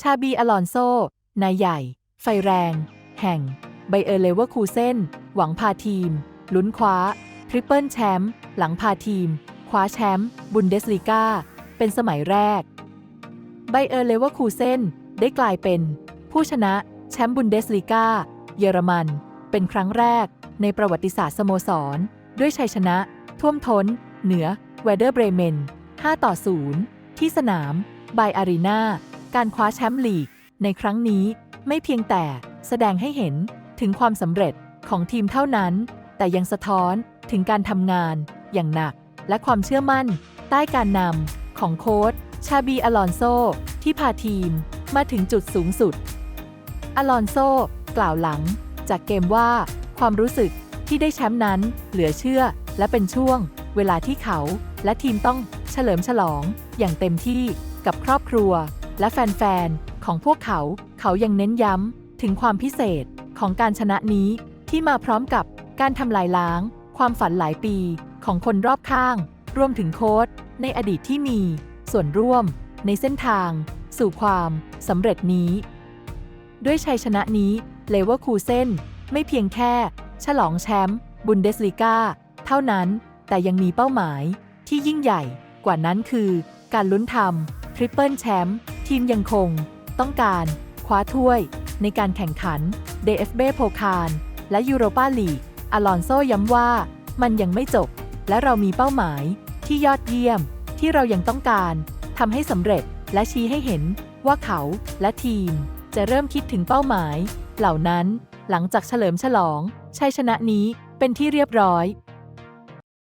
ชาบีอลอนโซ นายใหญ่ ไฟแรง แห่ง ไบเออร์เลเวอร์คูเซนหวังพาทีม ลุ้นคว้า ทริปเปิลแชมป์หลังพาทีม คว้าแชมป์บุนเดสลีกาเป็นสมัยแรก ไบเออร์เลเวอร์คูเซนได้กลายเป็น ผู้ชนะแชมป์บุนเดสลีกาเยอรมัน เป็นครั้งแรกในประวัติศาสตร์สโมสร ด้วยชัยชนะ ท่วมท้น เหนือ เวเดอร์เบรเมน 5 ต่อ 0 ที่สนาม ไบอารีนา การคว้าแชมป์ลีก ในครั้งนี้ไม่เพียงแต่แสดงให้เห็นถึงความสำเร็จของทีมเท่านั้น แต่ยังสะท้อนถึงการทำงานอย่างหนัก และความเชื่อมั่น ใต้การนำของโค้ชชาบีอลอนโซ ที่พาทีมมาถึงจุดสูงสุด อลอนโซ กล่าวหลังจากเกมว่าความรู้สึกที่ได้แชมป์นั้นเหลือเชื่อและเป็นช่วง เวลาที่เขาและทีมต้องเฉลิมฉลองอย่างเต็มที่กับครอบครัว และแฟนๆ ของพวกเขา เขายังเน้นย้ำ ถึงความพิเศษของการชนะนี้ที่มาพร้อมกับการทำลายล้าง ความฝันหลายปีของคนรอบข้าง รวมถึงโค้ชในอดีตที่มี ส่วนร่วม ในเส้นทาง สู่ความสำเร็จนี้ ด้วยชัยชนะนี้เลเวอร์คูเซนไม่เพียงแค่ ฉลองแชมป์บุนเดสลีกาเท่านั้น แต่ยังมีเป้าหมายที่ยิ่งใหญ่กว่านั้นคือ การลุ้นทำทริปเปิลแชมป์ ทีมยังคง ต้องการคว้าถ้วย ในการแข่งขัน DFB โพคารและยูโรปาลีกอลอนโซย้ำว่า มันยังไม่จบ และเรามีเป้าหมายที่ยอดเยี่ยม ที่เรายังต้องการทำให้สำเร็จและชี้ให้เห็นว่าเขาและทีมจะเริ่มคิดถึงเป้าหมาย เหล่านั้นหลังจากเฉลิมฉลองชัยชนะนี้เป็นที่เรียบร้อย